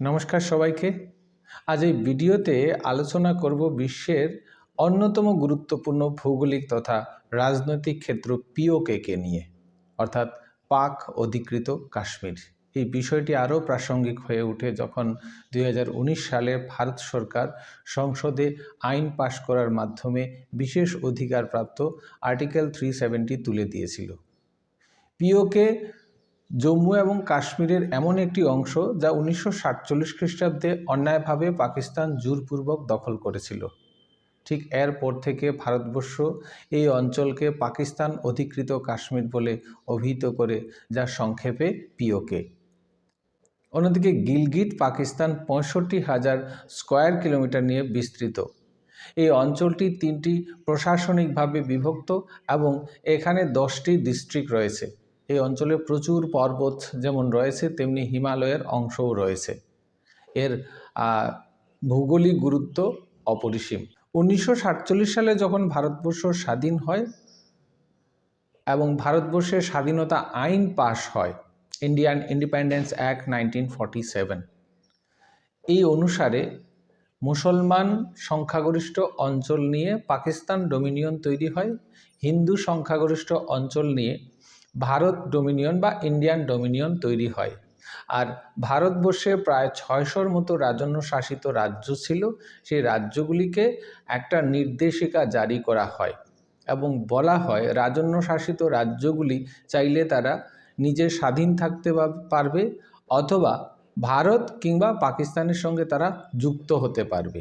নমস্কার সবাইকে। আজ এই ভিডিওতে আলোচনা করব বিশ্বের অন্যতম গুরুত্বপূর্ণ ভৌগোলিক তথা রাজনৈতিক ক্ষেত্র পিওকেকে নিয়ে, অর্থাৎ পাক অধিকৃত কাশ্মীর। এই বিষয়টি আরও প্রাসঙ্গিক হয়ে ওঠে যখন দুই হাজার উনিশ সালে ভারত সরকার সংসদে আইন পাশ করার মাধ্যমে বিশেষ অধিকারপ্রাপ্ত আর্টিকেল থ্রি তুলে দিয়েছিল। পিওকে জম্মু এবং কাশ্মীরের এমন একটি অংশ যা উনিশশো সাতচল্লিশ খ্রিস্টাব্দে অন্যায়ভাবে পাকিস্তান জোরপূর্বক দখল করেছিল। ঠিক এরপর থেকে ভারতবর্ষ এই অঞ্চলকে পাকিস্তান অধিকৃত কাশ্মীর বলে অভিহিত করে, যা সংক্ষেপে পিওকে। অন্যদিকে গিলগিট পাকিস্তান পঁয়ষট্টি হাজার স্কোয়ার কিলোমিটার নিয়ে বিস্তৃত। এই অঞ্চলটি তিনটি প্রশাসনিকভাবে বিভক্ত এবং এখানে দশটি ডিস্ট্রিক্ট রয়েছে। এই অঞ্চলে প্রচুর পর্বত যেমন রয়েছে, তেমনি হিমালয়ের অংশও রয়েছে। এর ভৌগোলিক গুরুত্ব অপরিসীম। উনিশশো সাতচল্লিশ সালে যখন ভারতবর্ষ স্বাধীন হয় এবং ভারতবর্ষের স্বাধীনতা আইন পাশ হয়, ইন্ডিয়ান ইন্ডিপেন্ডেন্স অ্যাক্ট নাইনটিন এই অনুসারে মুসলমান সংখ্যাগরিষ্ঠ অঞ্চল নিয়ে পাকিস্তান ডোমিনিয়ন তৈরি হয়। হিন্দু সংখ্যাগরিষ্ঠ অঞ্চল নিয়ে ভারত ডোমিনিয়ন বা ইন্ডিয়ান ডোমিনিয়ন তৈরি হয়। আর ভারতবর্ষে প্রায় ছয়শোর মতো রাজন্য শাসিত রাজ্য ছিল। সেই রাজ্যগুলিকে একটা নির্দেশিকা জারি করা হয় এবং বলা হয় রাজন্য শাসিত রাজ্যগুলি চাইলে তারা নিজে স্বাধীন থাকতে পারবে অথবা ভারত কিংবা পাকিস্তানের সঙ্গে তারা যুক্ত হতে পারবে।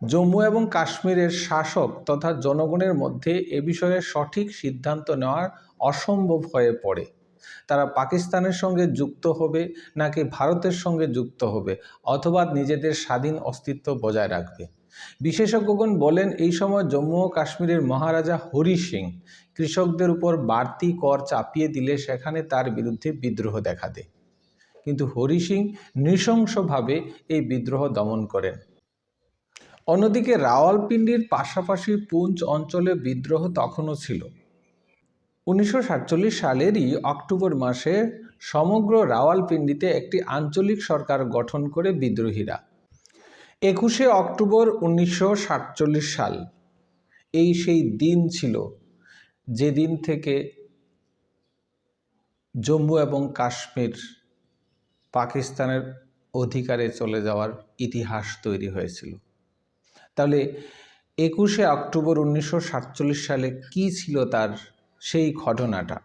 জম্মু এবং কাশ্মীরের শাসক তথা জনগণের মধ্যে এ বিষয়ে সঠিক সিদ্ধান্ত নেওয়ার অসম্ভব হয়ে পড়ে। তারা পাকিস্তানের সঙ্গে যুক্ত হবে নাকি ভারতের সঙ্গে যুক্ত হবে অথবা নিজেদের স্বাধীন অস্তিত্ব বজায় রাখবে। বিশেষজ্ঞগণ বলেন, এই সময় জম্মু ও কাশ্মীরের মহারাজা হরি সিং কৃষকদের উপর বাড়তি কর চাপিয়ে দিলে সেখানে তার বিরুদ্ধে বিদ্রোহ দেখা দেয়। কিন্তু হরি সিং নৃশংসভাবে এই বিদ্রোহ দমন করেন। অন্যদিকে রাওয়ালপিন্ডির পাশাপাশি পুঞ্চ অঞ্চলে বিদ্রোহ তখনও ছিল। উনিশশো সাতচল্লিশ সালেরই অক্টোবর মাসে সমগ্র রাওয়ালপিন্ডিতে একটি আঞ্চলিক সরকার গঠন করে বিদ্রোহীরা। একুশে অক্টোবর উনিশশো সাতচল্লিশ সাল, এই সেই দিন ছিল যেদিন থেকে জম্মু এবং কাশ্মীর পাকিস্তানের অধিকারে চলে যাওয়ার ইতিহাস তৈরি হয়েছিল। তাহলে একুশে অক্টোবর উনিশশো সাতচল্লিশ সালে কি ছিল তার সেই ঘটনাটা।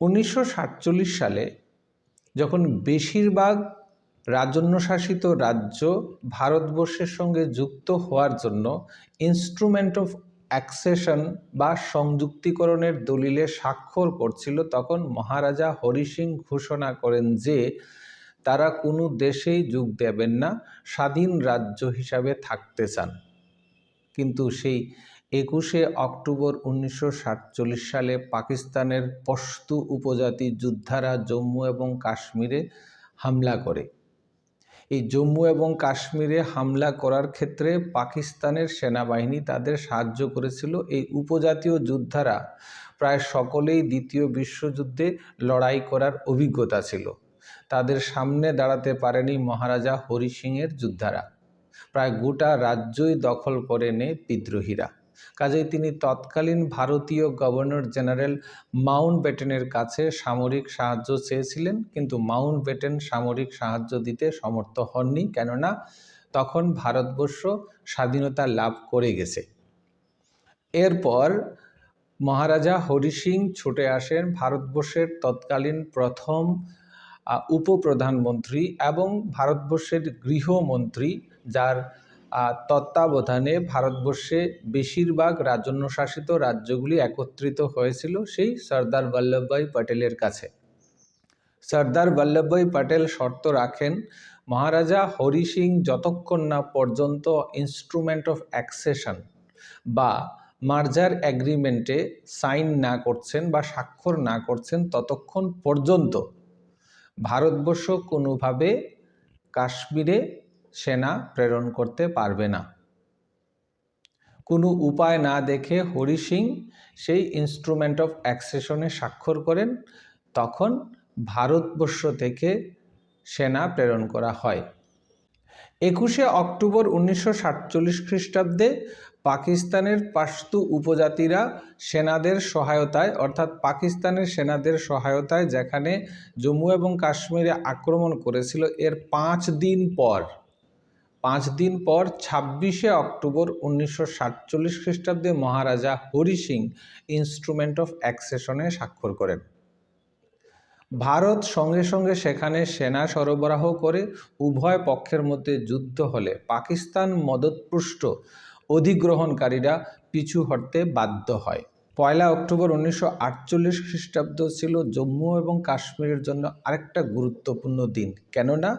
উনিশশো সাতচল্লিশ সালে যখন বেশিরভাগ রাজন্যশাসিত রাজ্য ভারতবর্ষের সঙ্গে যুক্ত হওয়ার জন্য ইনস্ট্রুমেন্ট অফ অ্যাক্সেশন বা সংযুক্তিকরণের দলিলে স্বাক্ষর করছিল, তখন মহারাজা হরি সিং ঘোষণা করেন যে, তারা কোনো দেশেই যোগ দেবেন না, স্বাধীন রাজ্য হিসাবে থাকতে চান। কিন্তু সেই একুশে অক্টোবর উনিশশো সাতচল্লিশ সালে পাকিস্তানের পশতু উপজাতি যোদ্ধারা জম্মু এবং কাশ্মীরে হামলা করে। এই জম্মু এবং কাশ্মীরে হামলা করার ক্ষেত্রে পাকিস্তানের সেনাবাহিনী তাদের সাহায্য করেছিল। এই উপজাতীয় যোদ্ধারা প্রায় সকলেই দ্বিতীয় বিশ্বযুদ্ধে লড়াই করার অভিজ্ঞতা ছিল। তাদের সামনে দাঁড়াতে পারেনি মহারাজা হরি সিংয়ের যোদ্ধারা। প্রায় গোটা রাজ্যই দখল করে নেয় বিদ্রোহীরা। কাজেই তিনি তৎকালীন ভারতীয় গভর্নর জেনারেল মাউন্ট ব্যাটেনের কাছে সামরিক সাহায্য চেয়েছিলেন, কিন্তু মাউন্ট ব্যাটেন সামরিক সাহায্য দিতে সমর্থ হননি, কেননা তখন ভারতবর্ষ স্বাধীনতা লাভ করে গেছে। এরপর মহারাজা হরি সিং ছুটে আসেন ভারতবর্ষের তৎকালীন প্রথম উপপ্রধানমন্ত্রী এবং ভারতবর্ষের গৃহমন্ত্রী, যার তত্ত্বাবধানে ভারতবর্ষে বেশিরভাগ রাজন্যশাসিত রাজ্যগুলি একত্রিত হয়েছিল সেই সর্দার বল্লভভাই প্যাটেলের কাছে। সর্দার বল্লভভাই প্যাটেল শর্ত রাখেন, মহারাজা হরি সিং যতক্ষণ না পর্যন্ত ইনস্ট্রুমেন্ট অফ অ্যাক্সেশন বা মার্জার অ্যাগ্রিমেন্টে সাইন না করছেন বা স্বাক্ষর না করছেন ততক্ষণ পর্যন্ত ভারতবর্ষ কোনোভাবে কাশ্মীরে সেনা প্রেরণ করতে পারবে না। কোনো উপায় না দেখে হরি সিং সেই ইনস্ট্রুমেন্ট অফ অ্যাক্সেশনে স্বাক্ষর করেন, তখন ভারতবর্ষ থেকে সেনা প্রেরণ করা হয়। একুশে অক্টোবর উনিশশো সাতচল্লিশ খ্রিস্টাব্দে পাকিস্তানের পাশতু উপজাতিরা সেনাদের সহায়তায়, অর্থাৎ পাকিস্তানের সেনাদের সহায়তায় যেখানে জম্মু এবং কাশ্মীরে আক্রমণ করেছিল, এর পাঁচ দিন পর পাঁচ দিন পর ছাব্বিশে অক্টোবর উনিশশো সাতচল্লিশ খ্রিস্টাব্দে মহারাজা হরি সিং ইনস্ট্রুমেন্ট অফ অ্যাক্সেশনে স্বাক্ষর করেন। ভারত সঙ্গে সঙ্গে সেখানে সেনা সরবরাহ করে উভয় পক্ষের মধ্যে যুদ্ধ হলে পাকিস্তান মদতপুষ্ট অধিগ্রহণকারীরা পিছু হটতে বাধ্য হয়। পয়লা অক্টোবর উনিশশো আটচল্লিশ খ্রিস্টাব্দ ছিল জম্মু এবং কাশ্মীরের জন্য আরেকটা গুরুত্বপূর্ণ দিন। কেননা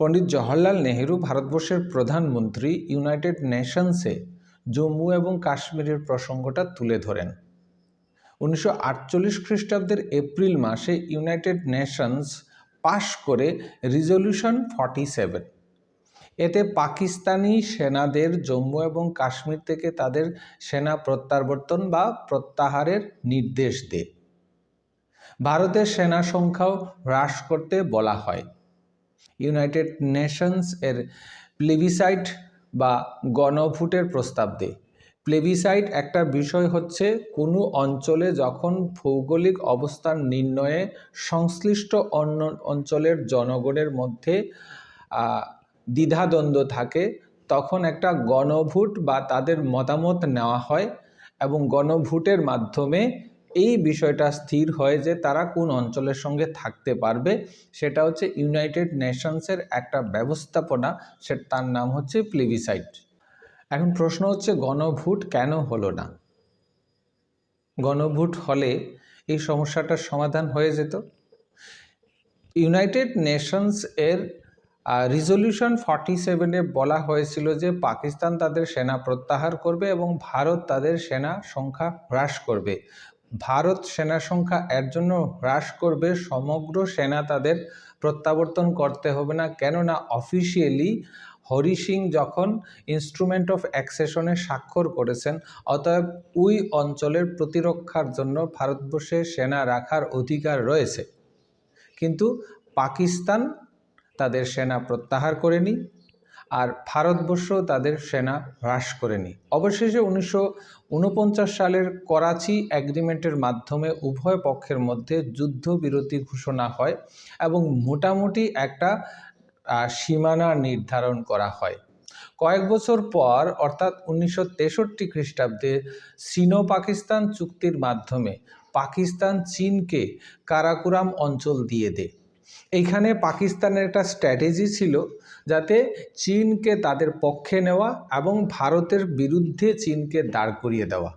পণ্ডিত জওহরলাল নেহেরু ভারতবর্ষের প্রধানমন্ত্রী ইউনাইটেড নেশনসে জম্মু এবং কাশ্মীরের প্রসঙ্গটা তুলে ধরেন। উনিশশো আটচল্লিশ খ্রিস্টাব্দের এপ্রিল মাসে ইউনাইটেড নেশনস পাশ করে রিজলিউশন ফর্টি সেভেন। এতে পাকিস্তানি সেনাদের জম্মু এবং কাশ্মীর থেকে তাদের সেনা প্রত্যাবর্তন বা প্রত্যাহারের নির্দেশ দেয়। ভারতের সেনা সংখ্যাও হ্রাস করতে বলা হয়। ইউনাইটেড নেশনস এর প্লেবিসাইট বা গণভোটের প্রস্তাব দেয়। প্লেবিসাইট একটা বিষয় হচ্ছে কোনো অঞ্চলে যখন ভৌগোলিক অবস্থান নির্ণয়ে সংশ্লিষ্ট অন্য অঞ্চলের জনগণের মধ্যে দ্বিধাদ্বন্দ্ব থাকে, তখন একটা গণভোট বা তাদের মতামত নেওয়া হয় এবং গণভোটের মাধ্যমে এই বিষয়টা স্থির হয় যে তারা কোন অঞ্চলের সঙ্গে থাকতে পারবে, সেটা হচ্ছে ইউনাইটেড নেশনসের একটা ব্যবস্থাপনা, সে তার নাম হচ্ছে প্লেবিসাইট এখন প্রশ্ন হচ্ছে গণভোট কেন হলো না? গণভোট হলে এই সমস্যাটার সমাধান হয়ে যেত। ইউনাইটেড নেশনস এর রিজলিউশন ফর্টি সেভেনে বলা হয়েছিল যে পাকিস্তান তাদের সেনা প্রত্যাহার করবে এবং ভারত তাদের সেনা সংখ্যা হ্রাস করবে। ভারত সেনা সংখ্যা এর জন্য হ্রাস করবে, সমগ্র সেনা তাদের প্রত্যাবর্তন করতে হবে না। কেননা অফিসিয়ালি হরি সিং যখন ইনস্ট্রুমেন্ট অফ অ্যাক্সেশনে স্বাক্ষর করেছেন, অতএব ওই অঞ্চলের প্রতিরক্ষার জন্য ভারতবর্ষে সেনা রাখার অধিকার রয়েছে। কিন্তু পাকিস্তান তাদের সেনা প্রত্যাহার করেনি। আর ভারতবর্ষ তাদের সেনা হ্রাস করেনি। অবশেষে উনিশশো ঊনপঞ্চাশ সালের করাচি অ্যাগ্রিমেন্টের মাধ্যমে উভয় পক্ষের মধ্যে যুদ্ধবিরতি ঘোষণা হয় এবং মোটামুটি একটা সীমানা নির্ধারণ করা হয়। কয়েক বছর পর, অর্থাৎ উনিশশো তেষট্টি খ্রিস্টাব্দে সিনো পাকিস্তান চুক্তির মাধ্যমে পাকিস্তান চীনকে কারাকুরাম অঞ্চল দিয়ে দেয়। এইখানে পাকিস্তানের একটা স্ট্র্যাটেজি ছিল যাতে চীনকে তাদের পক্ষে নেওয়া এবং ভারতের বিরুদ্ধে চীনকে দাঁড় করিয়ে দেওয়া।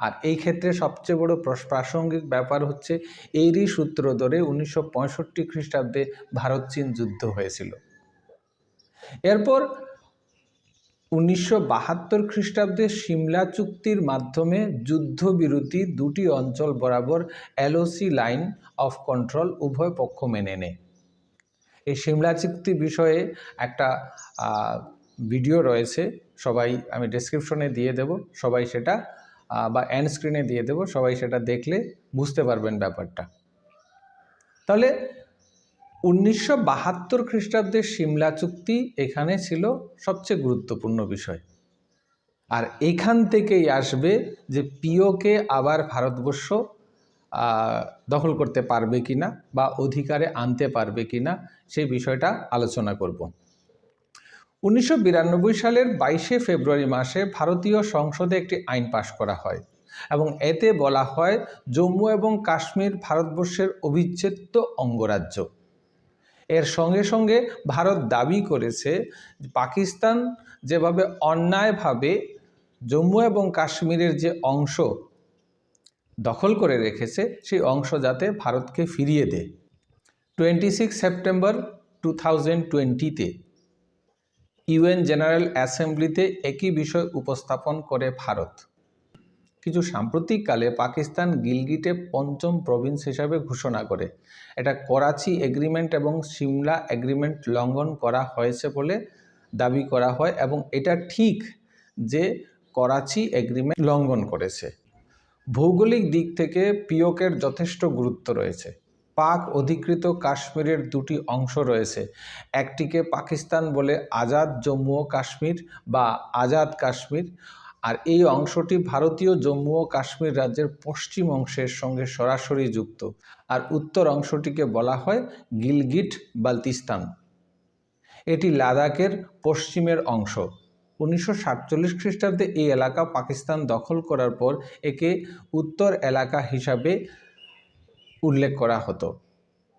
আর এই ক্ষেত্রে সবচেয়ে বড় প্রাসঙ্গিক ব্যাপার হচ্ছে এরই সূত্র ধরে উনিশশো পঁয়ষট্টি খ্রিস্টাব্দে ভারত চীন যুদ্ধ হয়েছিল। এরপর উনিশশো বাহাত্তর খ্রিস্টাব্দে সিমলা চুক্তির মাধ্যমে যুদ্ধবিরতি দুটি অঞ্চল বরাবর এলওসি লাইন অফ কন্ট্রোল উভয় পক্ষ মেনে নেয়। এই সিমলা চুক্তি বিষয়ে একটা ভিডিও রয়েছে, সবাই আমি ডেসক্রিপশনে দিয়ে দেব, সবাই সেটা বা অ্যান্ড স্ক্রিনে দিয়ে দেব, সবাই সেটা দেখলে বুঝতে পারবেন ব্যাপারটা। তাহলে উনিশশো বাহাত্তর খ্রিস্টাব্দের সিমলা চুক্তি এখানে ছিল সবচেয়ে গুরুত্বপূর্ণ বিষয়। আর এখান থেকেই আসবে যে পিওকে আবার ভারতবর্ষ দখল করতে পারবে কি না বা অধিকারে আনতে পারবে কি না সেই বিষয়টা আলোচনা করব। উনিশশো বিরানব্বই সালের বাইশে ফেব্রুয়ারি মাসে ভারতীয় সংসদে একটি আইন পাশ করা হয় এবং এতে বলা হয় জম্মু এবং কাশ্মীর ভারতবর্ষের অবিচ্ছেদ্য অঙ্গরাজ্য। এর সঙ্গে সঙ্গে ভারত দাবি করেছে পাকিস্তান যেভাবে অন্যায়ভাবে জম্মু এবং কাশ্মীরের যে অংশ দখল করে রেখেছে সেই অংশ যাতে ভারতকে ফিরিয়ে দেয়। Twenty six September two thousand টোয়েন্টিতে ইউএন জেনারেল অ্যাসেম্বলিতে একই বিষয় উপস্থাপন করে ভারত। কিছু সাম্প্রতিককালে পাকিস্তান গিলগিটে পঞ্চম প্রভিন্স হিসাবে ঘোষণা করে। এটা করাচি এগ্রিমেন্ট এবং সিমলা এগ্রিমেন্ট লঙ্ঘন করা হয়েছে বলে দাবি করা হয় এবং এটা ঠিক যে করাচি এগ্রিমেন্ট লঙ্ঘন করেছে। ভৌগোলিক দিক থেকে পিওকের যথেষ্ট গুরুত্ব রয়েছে। পাক অধিকৃত কাশ্মীরের দুটি অংশ রয়েছে। একটিকে পাকিস্তান বলে আজাদ জম্মু ও কাশ্মীর বা আজাদ কাশ্মীর। আর এই অংশটি ভারতীয় জম্মু ও কাশ্মীর রাজ্যের পশ্চিম অংশের সঙ্গে সরাসরি যুক্ত। আর উত্তর অংশটিকে বলা হয় গিলগিট বালতিস্তান এটি লাদাখের পশ্চিমের অংশ। উনিশশো সাতচল্লিশ খ্রিস্টাব্দে এই এলাকা পাকিস্তান দখল করার পর একে উত্তর এলাকা হিসাবে উল্লেখ করা হতো।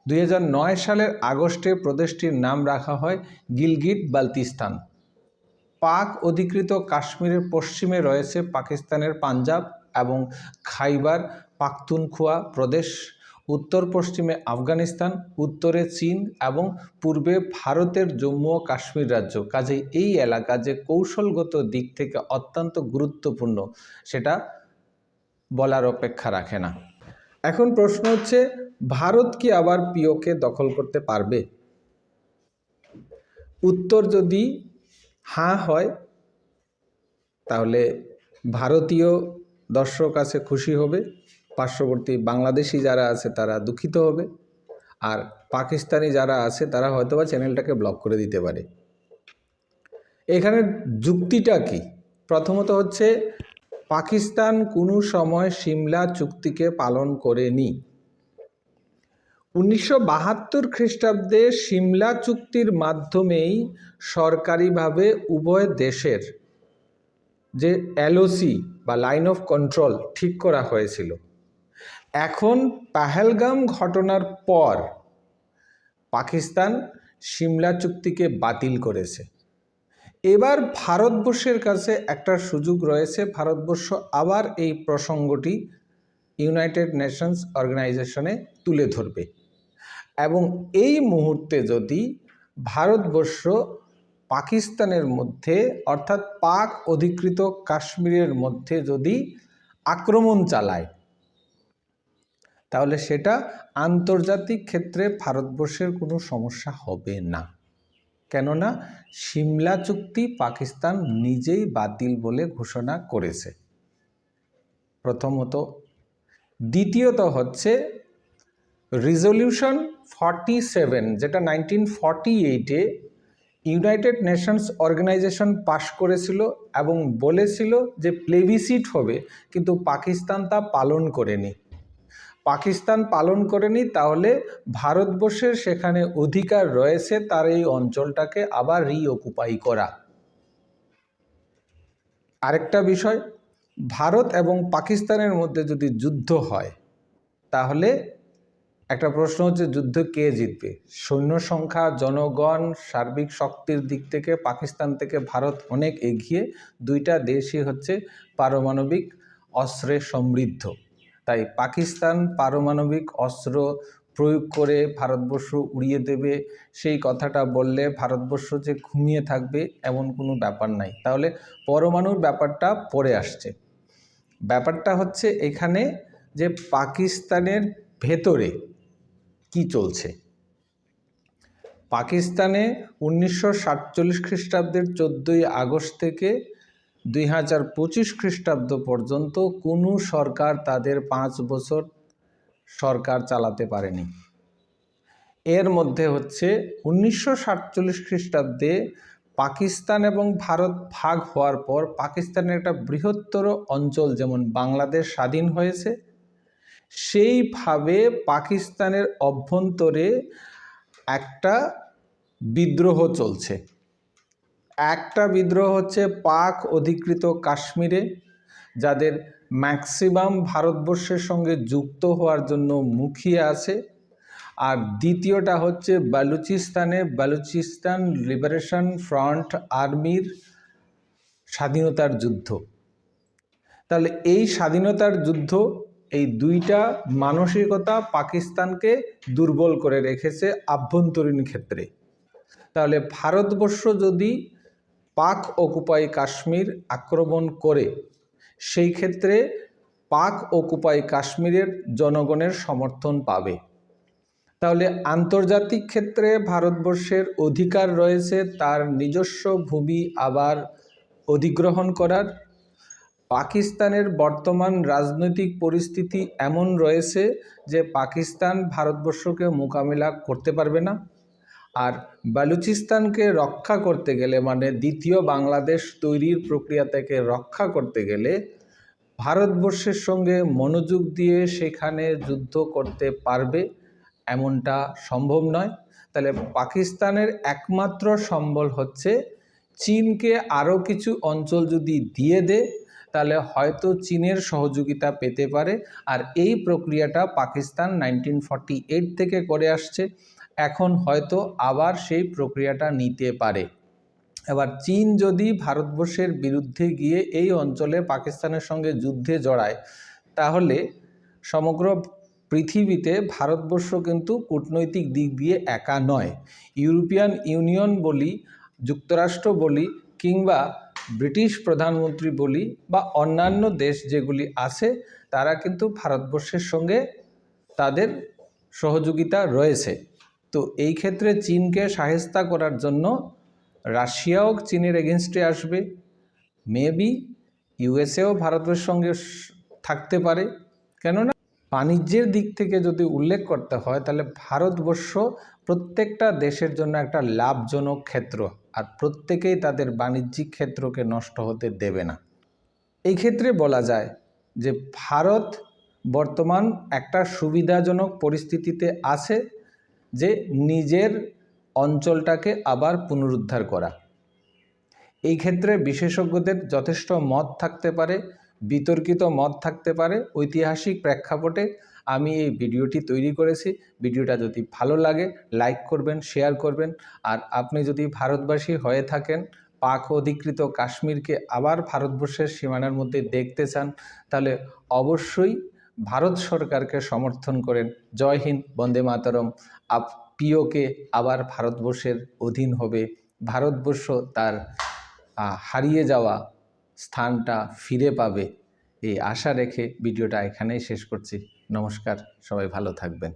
দুই হাজার নয় সালের আগস্টে প্রদেশটির নাম রাখা হয় গিলগিট বালতিস্তান। পাক অধিকৃত কাশ্মীরের পশ্চিমে রয়েছে পাকিস্তানের পাঞ্জাব এবং খাইবার পাখতুনখোয়া প্রদেশ। উত্তর পশ্চিমে আফগানিস্তান, উত্তরে চীন এবং পূর্বে ভারতের জম্মু ও কাশ্মীর রাজ্য। কাজেই এই এলাকা যে কৌশলগত দিক থেকে অত্যন্ত গুরুত্বপূর্ণ, সেটা বলার অপেক্ষা রাখে না। এখন প্রশ্ন হচ্ছে, ভারত কি আবার পিওকে দখল করতে পারবে? উত্তর যদি হাঁ হয়, তাহলে ভারতীয় দর্শক আছে খুশি হবে। পার্শ্ববর্তী বাংলাদেশি যারা আছে তারা দুঃখিত হবে। আর পাকিস্তানি যারা আছে তারা হয়তোবা চ্যানেলটাকে ব্লক করে দিতে পারে। এখানে যুক্তিটা কি? প্রথমত হচ্ছে, পাকিস্তান কোনো সময় সিমলা চুক্তিকে পালন করেনি। উনিশশো বাহাত্তর খ্রিস্টাব্দে সিমলা চুক্তির মাধ্যমেই সরকারিভাবে উভয় দেশের যে এলওসি বা লাইন অফ কন্ট্রোল ঠিক করা হয়েছিল। এখন পাহেলগাম ঘটনার পর পাকিস্তান সিমলা চুক্তিকে বাতিল করেছে। এবার ভারতবর্ষের কাছে একটা সুযোগ রয়েছে। ভারতবর্ষ আবার এই প্রসঙ্গটি ইউনাইটেড নেশনস অর্গানাইজেশনে তুলে ধরবে। এবং এই মুহূর্তে যদি ভারতবর্ষ পাকিস্তানের মধ্যে, অর্থাৎ পাক অধিকৃত কাশ্মীরের মধ্যে যদি আক্রমণ চালায় তাহলে সেটা আন্তর্জাতিক ক্ষেত্রে ভারতবর্ষের কোনো সমস্যা হবে না। কেননা সিমলা চুক্তি পাকিস্তান নিজেই বাতিল বলে ঘোষণা করেছে। প্রথমত। দ্বিতীয়ত হচ্ছে রিজলিউশন ফর্টি সেভেন, যেটা নাইনটিন ফর্টি এইটে ইউনাইটেড নেশনস অর্গানাইজেশন পাশ করেছিল এবং বলেছিল যে প্লেভিসিট হবে, কিন্তু পাকিস্তান তা পালন করেনি। পাকিস্তান পালন করেনি, তাহলে ভারতবর্ষের সেখানে অধিকার রয়েছে তার এই অঞ্চলটাকে আবার রিঅকুপাই করা। আরেকটা বিষয়, ভারত এবং পাকিস্তানের মধ্যে যদি যুদ্ধ হয়, তাহলে একটা প্রশ্ন হচ্ছে, যুদ্ধ কে জিতবে? সৈন্য সংখ্যা, জনগণ, সার্বিক শক্তির দিক থেকে পাকিস্তান থেকে ভারত অনেক এগিয়ে, দুইটা দেশই হচ্ছে পারমাণবিক অস্ত্রে সমৃদ্ধ। তাই পাকিস্তান পারমাণবিক অস্ত্র প্রয়োগ করে ভারতবর্ষ উড়িয়ে দেবে। সেই কথাটা বললে ভারতবর্ষ যে ঘুমিয়ে থাকবে এমন কোনো ব্যাপার নাই। তাহলে পরমাণুর ব্যাপারটা পরে আসছে। ব্যাপারটা হচ্ছে এখানে যে পাকিস্তানের ভেতরে কি চলছে। পাকিস্তানে উনিশশো সাতচল্লিশ খ্রিস্টাব্দের চোদ্দোই আগস্ট থেকে দুই হাজার পঁচিশ খ্রিস্টাব্দ পর্যন্ত কোনো সরকার তাদের পাঁচ বছর সরকার চালাতে পারেনি। এর মধ্যে হচ্ছে উনিশশো সাতচল্লিশ খ্রিস্টাব্দে পাকিস্তান এবং ভারত ভাগ হওয়ার পর পাকিস্তানের একটা বৃহত্তর অঞ্চল যেমন বাংলাদেশ স্বাধীন হয়েছে, সেইভাবে পাকিস্তানের অভ্যন্তরে একটা বিদ্রোহ চলছে। একটা বিদ্রোহ হচ্ছে পাক অধিকৃত কাশ্মীরে, যাদের ম্যাক্সিমাম ভারতবর্ষের সঙ্গে যুক্ত হওয়ার জন্য মুখিয়ে আছে। আর দ্বিতীয়টা হচ্ছে বালুচিস্তানে, বালুচিস্তান লিবারেশন ফ্রন্ট আর্মির স্বাধীনতার যুদ্ধ। তাহলে এই স্বাধীনতার যুদ্ধ, এই দুইটা মানসিকতা পাকিস্তানকে দুর্বল করে রেখেছে আভ্যন্তরীণ ক্ষেত্রে। তাহলে ভারতবর্ষ যদি পাক অকুপাই কাশ্মীর আক্রমণ করে। সেই ক্ষেত্রে পাক অকুপাই কাশ্মীরের জনগণের সমর্থন পাবে। তাহলে আন্তর্জাতিক ক্ষেত্রে ভারতবর্ষের অধিকার রয়েছে, তার নিজস্ব ভূমি আবার অধিগ্রহণ করার। পাকিস্তানের বর্তমান রাজনৈতিক পরিস্থিতি এমন রয়েছে যে পাকিস্তান ভারতবর্ষকে মোকাবিলা করতে পারবে না। আর বালুচিস্তানকে রক্ষা করতে গেলে মানে দ্বিতীয় বাংলাদেশ তৈরির প্রক্রিয়া থেকে রক্ষা করতে গেলে ভারতবর্ষের সঙ্গে মনোযোগ দিয়ে সেখানে যুদ্ধ করতে পারবে এমনটা সম্ভব নয়। তাহলে পাকিস্তানের একমাত্র সম্বল হচ্ছে চীনকে আরও কিছু অঞ্চল যদি দিয়ে দেয় তাহলে হয়তো চীনের সহযোগিতা পেতে পারে। আর এই প্রক্রিয়াটা পাকিস্তান নাইনটিন থেকে করে আসছে। এখন হয়তো আবার সেই প্রক্রিয়াটা নিতে পারে। এবার চীন যদি ভারতবর্ষের বিরুদ্ধে গিয়ে এই অঞ্চলে পাকিস্তানের সঙ্গে যুদ্ধে জড়ায়, তাহলে সমগ্র পৃথিবীতে ভারতবর্ষ কিন্তু কূটনৈতিক দিক দিয়ে একা নয়। ইউরোপিয়ান ইউনিয়ন বলি, যুক্তরাষ্ট্র বলি, কিংবা ব্রিটিশ প্রধানমন্ত্রী বলি, বা অন্যান্য দেশ যেগুলি আছে, তারা কিন্তু ভারতবর্ষের সঙ্গে তাদের সহযোগিতা রয়েছে। তো এই ক্ষেত্রে চীনকে সাহেস্তা করার জন্য রাশিয়াও চীনের এগেনস্টে আসবে। মেবি ইউএসএও ভারতের সঙ্গে থাকতে পারে। কেননা বাণিজ্যের দিক থেকে যদি উল্লেখ করতে হয়, তাহলে ভারতবর্ষ প্রত্যেকটা দেশের জন্য একটা লাভজনক ক্ষেত্র, আর প্রত্যেকেই তাদের বাণিজ্যিক ক্ষেত্রকে নষ্ট হতে দেবে না। এই ক্ষেত্রে বলা যায় যে ভারত বর্তমান একটা সুবিধাজনক পরিস্থিতিতে আছে। যে নিজের অঞ্চলটাকে আবার পুনরুদ্ধার করা। এই ক্ষেত্রে বিশেষজ্ঞদের যথেষ্ট মত থাকতে পারে, বিতর্কিত মত থাকতে পারে। ঐতিহাসিক প্রেক্ষাপটে আমি এই ভিডিওটি তৈরি করেছি। ভিডিওটা যদি ভালো লাগে, লাইক করবেন, শেয়ার করবেন। আর আপনি যদি ভারতবাসী হয়ে থাকেন, পাক অধিকৃত কাশ্মীরকে আবার ভারতবর্ষের সীমানার মধ্যে দেখতে চান, তাহলে অবশ্যই ভারত সরকারকে সমর্থন করেন। জয় হিন্দ, বন্দে মাতরম। আপ পিওকে আবার ভারতবর্ষের অধীন হবে। ভারতবর্ষ তার হারিয়ে যাওয়া স্থানটা ফিরে পাবে। এই আশা রেখে ভিডিওটা এখানেই শেষ করছি। নমস্কার, সবাই ভালো থাকবেন।